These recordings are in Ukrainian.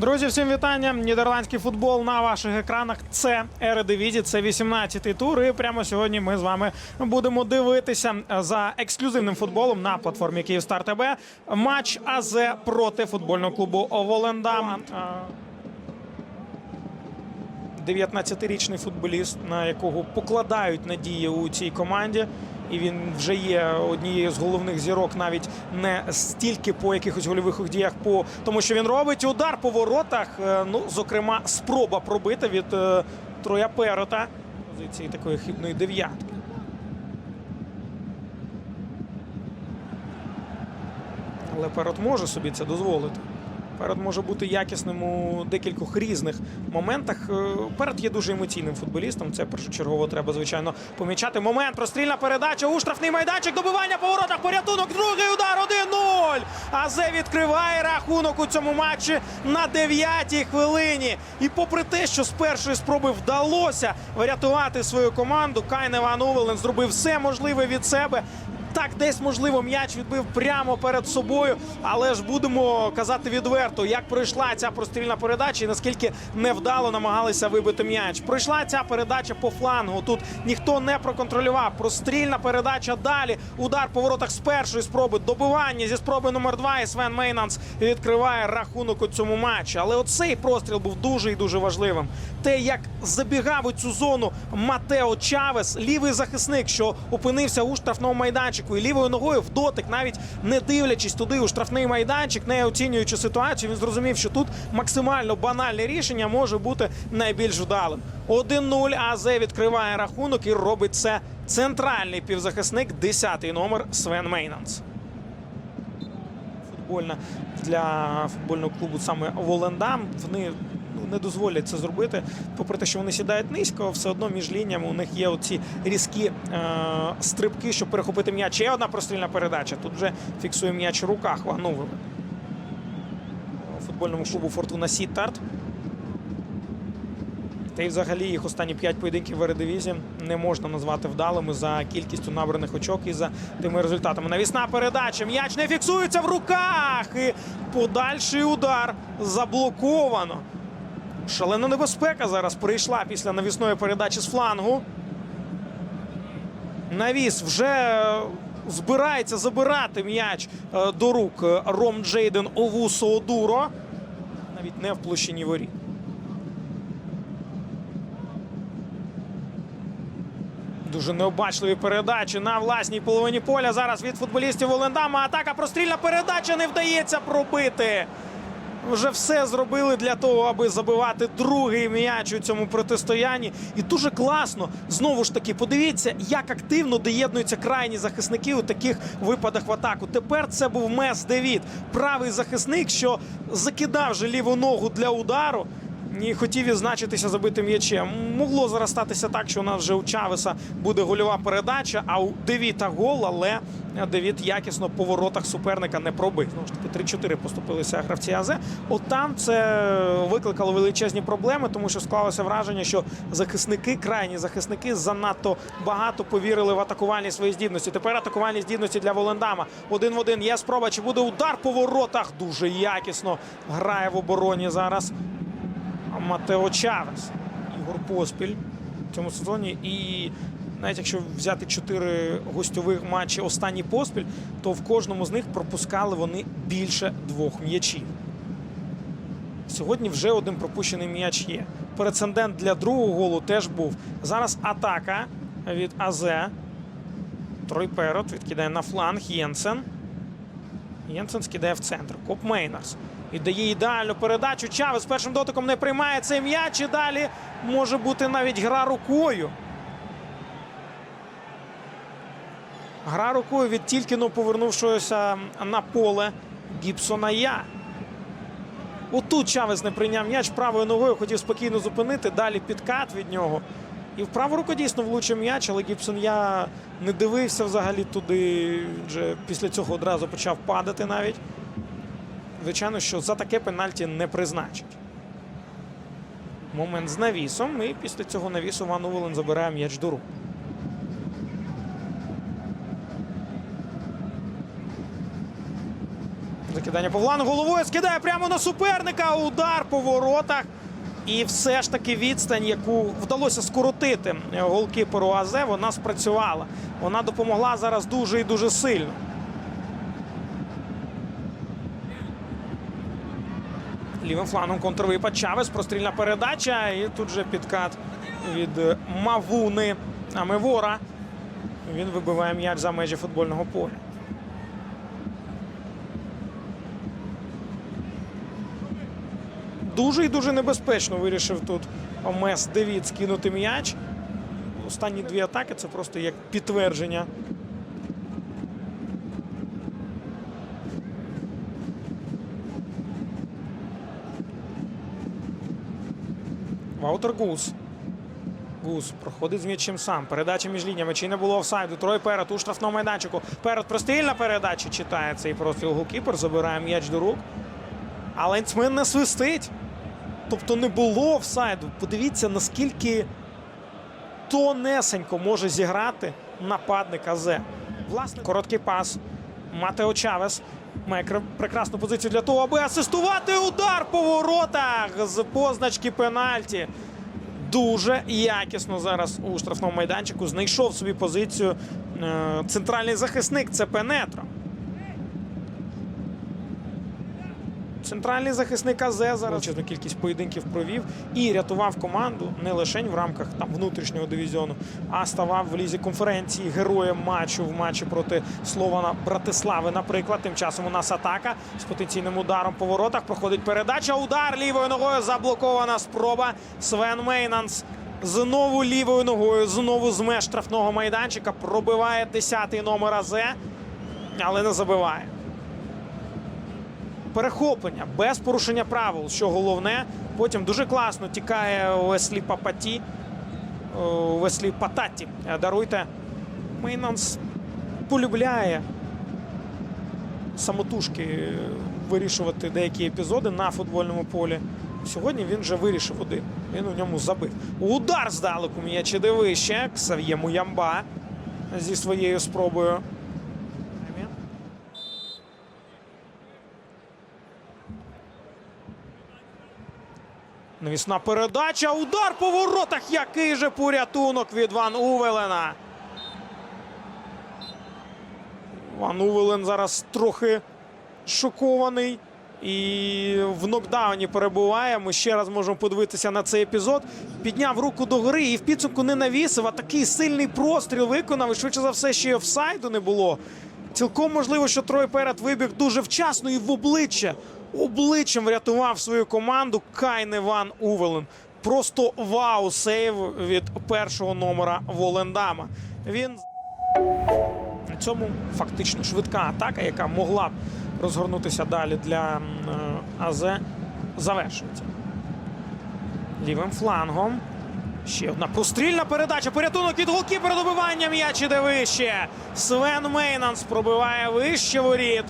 Друзі, всім вітання. Нідерландський футбол на ваших екранах. Це Ередивізі, це 18-й тур. І прямо сьогодні ми з вами будемо дивитися за ексклюзивним футболом на платформі Київстар ТБ. Матч АЗ проти футбольного клубу Волендам. 19-річний футболіст, на якого покладають надії у цій команді. І він вже є однією з головних зірок, навіть не стільки по якихось гольових діях, по тому, що він робить удар по воротах. Е, Ну, зокрема, спроба пробити від е, Троя Перота. Позиції такої хибної дев'ятки. Але Перот може собі це дозволити. Перед може бути якісним у декількох різних моментах. Е, Перед є дуже емоційним футболістом. Це першочергово треба, звичайно, помічати. Момент, прострільна передача у штрафний майданчик, добивання по воротах, порятунок, другий удар, 1-0. Азе відкриває рахунок у цьому матчі на 9-й хвилині. І попри те, що з першої спроби вдалося врятувати свою команду, Кайне Ван Увелен зробив все можливе від себе. Так, десь можливо м'яч відбив прямо перед собою, але ж будемо казати відверто, як пройшла ця прострільна передача і наскільки невдало намагалися вибити м'яч. Пройшла ця передача по флангу. Тут ніхто не проконтролював. Прострільна передача далі. Удар по воротах з першої спроби. Добивання зі спроби номер два. І Свен Мейнанс відкриває рахунок у цьому матчі. Але оцей простріл був дуже і дуже важливим. Те, як забігав у цю зону Матео Чавес, лівий захисник, що опинився у штрафному майданчику, і лівою ногою в дотик, навіть не дивлячись туди у штрафний майданчик, не оцінюючи ситуацію, він зрозумів, що тут максимально банальне рішення може бути найбільш вдалим. 1-0 АЗ відкриває рахунок і робить це центральний півзахисник, 10-й номер Свен Мейнанс футбольна для футбольного клубу саме Волендам. Вони ну, не дозволять це зробити. Попри те, що вони сідають низько, все одно між лініями у них є оці різкі е- стрибки, щоб перехопити м'яч. Ще одна прострільна передача. Тут вже фіксує м'яч у руках Ванувели. Футбольному клубу Фортуна Сіттарт. Та й взагалі їх останні п'ять поєдинків в Ередивізі не можна назвати вдалими за кількістю набраних очок і за тими результатами. Навісна передача. М'яч не фіксується в руках. І подальший удар заблоковано. Шалена небезпека зараз прийшла після навісної передачі з флангу. Навіс вже збирається забирати м'яч е, до рук е, Ром Джейден Овусо Одуро. Навіть не в площині воріт. Дуже необачливі передачі на власній половині поля. Зараз від футболістів Волендама. Атака прострільна передача не вдається пробити. Вже все зробили для того, аби забивати другий м'яч у цьому протистоянні. І дуже класно. Знову ж таки, подивіться, як активно доєднуються крайні захисники у таких випадах в атаку. Тепер це був Мес Девід, правий захисник, що закидав же ліву ногу для удару. І хотів відзначитися забитим м'ячем. Могло зараз статися так, що у нас вже у Чавеса буде гольова передача, а у Девіта гол, але Девіт якісно по воротах суперника не пробив. Знову ж таки, 3-4 поступилися гравці АЗ. От там це викликало величезні проблеми, тому що склалося враження, що захисники, крайні захисники, занадто багато повірили в атакувальні свої здібності. Тепер атакувальні здібності для Волендама. Один в один є спроба. Чи буде удар по воротах? Дуже якісно грає в обороні зараз. Матео Чавес. Ігор Поспіль в цьому сезоні. І навіть якщо взяти чотири гостьових матчі останній поспіль, то в кожному з них пропускали вони більше двох м'ячів. Сьогодні вже один пропущений м'яч є. Прецедент для другого голу теж був. Зараз атака від АЗ. Трой Перот відкидає на фланг Єнсен. Єнсен скидає в центр. Коп Мейнарс. І дає ідеальну передачу. Чавес першим дотиком не приймає цей м'яч. І далі може бути навіть гра рукою. Гра рукою від тільки но повернувшогося на поле Гібсона Я. Отут Чавес не прийняв м'яч правою ногою, хотів спокійно зупинити. Далі підкат від нього. І в праву руку дійсно влучив м'яч, але Гібсон я не дивився взагалі туди. Вже після цього одразу почав падати навіть. Звичайно, що за таке пенальті не призначить. Момент з навісом. І після цього навісу Ван Увелен забирає м'яч до рук. Закидання Павлан головою скидає прямо на суперника. Удар по воротах. І все ж таки відстань, яку вдалося скоротити голкіперу АЗ, вона спрацювала. Вона допомогла зараз дуже і дуже сильно. Лівим флангом контрвипад Чавес, прострільна передача. І тут же підкат від е, Мавуни Амевора. Він вибиває м'яч за межі футбольного поля. Дуже і дуже небезпечно вирішив тут Омес Девід скинути м'яч. Останні дві атаки це просто як підтвердження. Ваутер Гус. Гус проходить з м'ячем сам. Передача між лініями. Чи не було офсайду? Трой перед у штрафному майданчику. Перед прострільна передача читає цей простріл голкіпер. Забирає м'яч до рук. А лайнсмен не свистить. Тобто не було офсайду. Подивіться, наскільки тонесенько може зіграти нападник АЗ. Власне, короткий пас. Матео Чавес має прекрасну позицію для того, аби асистувати удар по воротах з позначки пенальті. Дуже якісно зараз у штрафному майданчику знайшов собі позицію е, центральний захисник. Це Пенетро. Центральний захисник АЗ зараз величезну кількість поєдинків провів і рятував команду не лише в рамках там внутрішнього дивізіону, а ставав в лізі конференції героєм матчу в матчі проти Слована Братислави. Наприклад, тим часом у нас атака з потенційним ударом по воротах. Проходить передача. Удар лівою ногою заблокована спроба. Свен Мейнанс знову лівою ногою, знову з меж штрафного майданчика. Пробиває 10-й номер АЗ, але не забиває перехоплення без порушення правил, що головне. Потім дуже класно тікає Веслі Папаті. Веслі Пататі. Е, Даруйте. Мейнанс полюбляє самотужки е, вирішувати деякі епізоди на футбольному полі. Сьогодні він вже вирішив один. Він у ньому забив. Удар здалеку м'ячі дивище. Ксав'є Муямба зі своєю спробою. Навісна передача. Удар по воротах. Який же порятунок від Ван Увелена. Ван Увелен зараз трохи шокований. І в нокдауні перебуває. Ми ще раз можемо подивитися на цей епізод. Підняв руку до гори і в підсумку не навісив. А такий сильний простріл виконав. І швидше за все, ще й офсайду не було. Цілком можливо, що Трой перед вибіг дуже вчасно і в обличчя. Обличчям врятував свою команду Кайне Ван Увелен. Просто вау сейв від першого номера Волендама. Він на цьому фактично швидка атака, яка могла б розгорнутися далі для е, АЗ, завершується. Лівим флангом. Ще одна прострільна передача. Порятунок від голкіпера добивання м'яч іде вище. Свен Мейнанс пробиває вище воріт.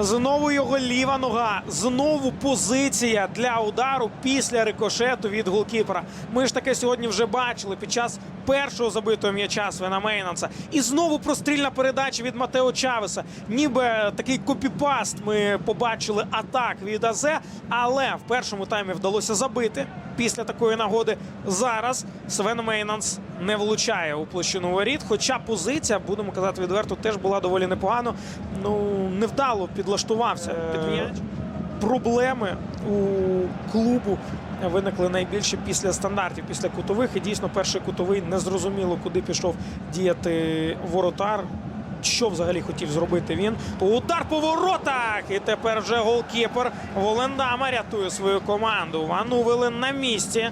Знову його ліва нога. Знову позиція для удару після рикошету від голкіпера. Ми ж таке сьогодні вже бачили під час першого забитого м'яча Свена Мейнанса. І знову прострільна передача від Матео Чавеса. Ніби такий копіпаст ми побачили атак від АЗ, але в першому таймі вдалося забити. Після такої нагоди зараз Свен Мейнанс не влучає у площину воріт. Хоча позиція, будемо казати відверто, теж була доволі непогано. Ну невдало підлаштувався під м'яч. Проблеми у клубу виникли найбільше після стандартів, після кутових. І дійсно перший кутовий незрозуміло, куди пішов діяти воротар. Що взагалі хотів зробити він? Удар по воротах! І тепер вже голкіпер Волендама рятує свою команду. Ван Увелен на місці.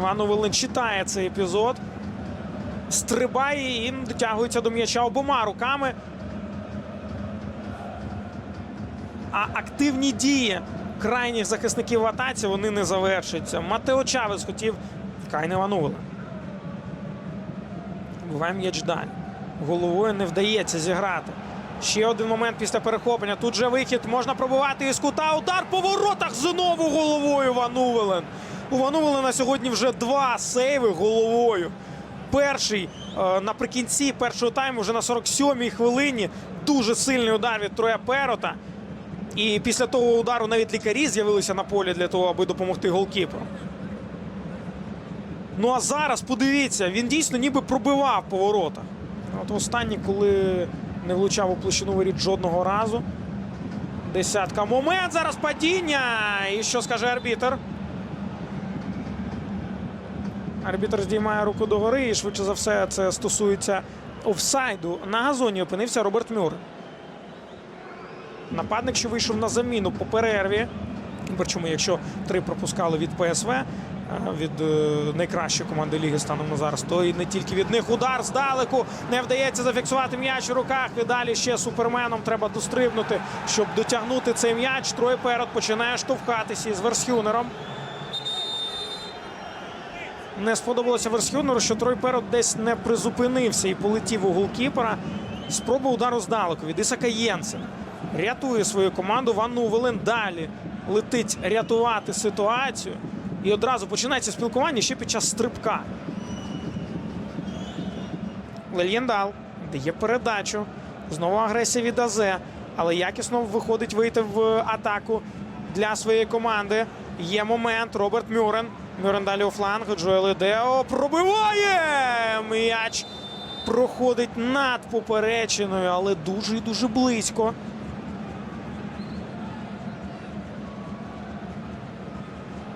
Ван Увелен читає цей епізод. Стрибає і дотягується до м'яча обома руками. А активні дії крайніх захисників в атаці вони не завершуються. Матео Чавес хотів Кайне Ван Увелен. Буває м'яч далі. Головою не вдається зіграти. Ще один момент після перехоплення. Тут же вихід можна пробувати із кута. Удар по воротах знову головою Ван Увелен. У Ван сьогодні вже два сейви головою. перший е, наприкінці першого тайму, вже на 47-й хвилині, дуже сильний удар від Троя Перота. І після того удару навіть лікарі з'явилися на полі для того, аби допомогти голкіперу. Ну а зараз подивіться, він дійсно ніби пробивав по воротах. От останній, коли не влучав у площину воріт жодного разу. Десятка момент. Зараз падіння. І що скаже арбітр? Арбітр здіймає руку догори, і швидше за все це стосується офсайду. На газоні опинився Роберт Мюр. Нападник, що вийшов на заміну по перерві. Причому, якщо три пропускали від ПСВ, е, від е, найкращої команди ліги станом на зараз, то і не тільки від них удар здалеку не вдається зафіксувати м'яч у руках. І далі ще суперменом треба дострибнути, щоб дотягнути цей м'яч. Троє перед починає штовхатися із Версхюнером. Не сподобалося Версхюнеру, що Трой Перот десь не призупинився і полетів у голкіпера. Спроба удару здалеку від Ісака Єнсена. Рятує свою команду. Ван Нувелен далі летить рятувати ситуацію. І одразу починається спілкування ще під час стрибка. Лельєндал дає передачу. Знову агресія від Азе. Але якісно виходить вийти в атаку для своєї команди. Є момент. Роберт Мюрен. Мюрен далі у фланг. Джоел Ідео пробиває! М'яч проходить над поперечиною, але дуже і дуже близько.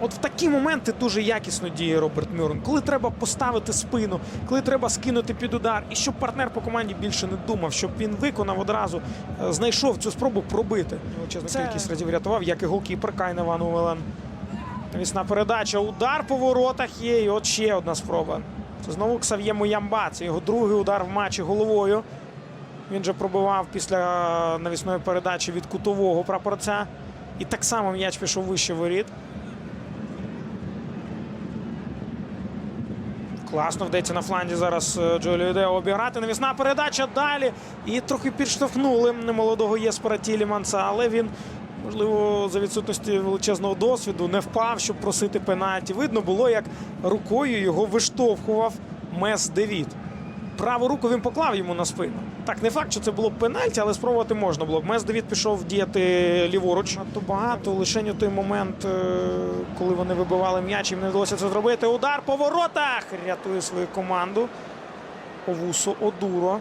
От в такі моменти дуже якісно діє Роберт Мюрен. Коли треба поставити спину, коли треба скинути під удар, і щоб партнер по команді більше не думав, щоб він виконав одразу, е, знайшов цю спробу пробити. Величезну Це- кількість разів рятував, як і голкіпер Кайна Ван Увелен. Навісна передача, удар по воротах є. І от ще одна спроба. Це знову Ксав'є Муямба. Це його другий удар в матчі головою. Він же пробивав після навісної передачі від кутового прапорця. І так само м'яч пішов вище воріт. Класно вдається на фланзі зараз е, Джоліо Део обіграти. Навісна передача далі. І трохи підштовхнули немолодого Єспера Тіліманса, але він, можливо, за відсутності величезного досвіду не впав, щоб просити пенальті. Видно було, як рукою його виштовхував Мес Девід. Праву руку він поклав йому на спину. Так, не факт, що це було б пенальті, але спробувати можна було. б. Мес Девід пішов діяти ліворуч. Надто багато. Лише у той момент, е, коли вони вибивали м'яч, їм не вдалося це зробити. Удар по воротах! Рятує свою команду. Овусо Одуро.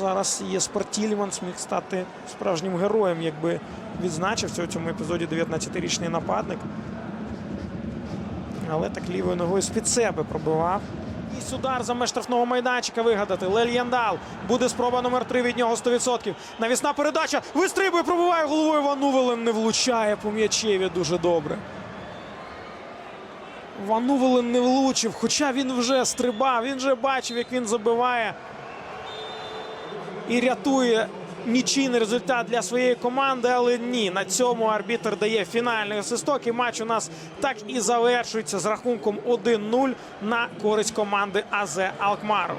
Зараз Єспер Тіліманс міг стати справжнім героєм, якби відзначився у цьому епізоді 19-річний нападник. Але так лівою ногою з-під себе пробивав. І удар за меж штрафного майданчика вигадати. Лельєндал. Буде спроба номер 3 від нього 100%. Навісна передача. Вистрибує, пробиває головою. Ванувелен не влучає по м'ячеві дуже добре. Ванувелен не влучив, хоча він вже стрибав, він вже бачив, як він забиває. І рятує нічийний результат для своєї команди, але ні. На цьому арбітр дає фінальний асисток. І матч у нас так і завершується з рахунком 1-0 на користь команди АЗ Алкмар.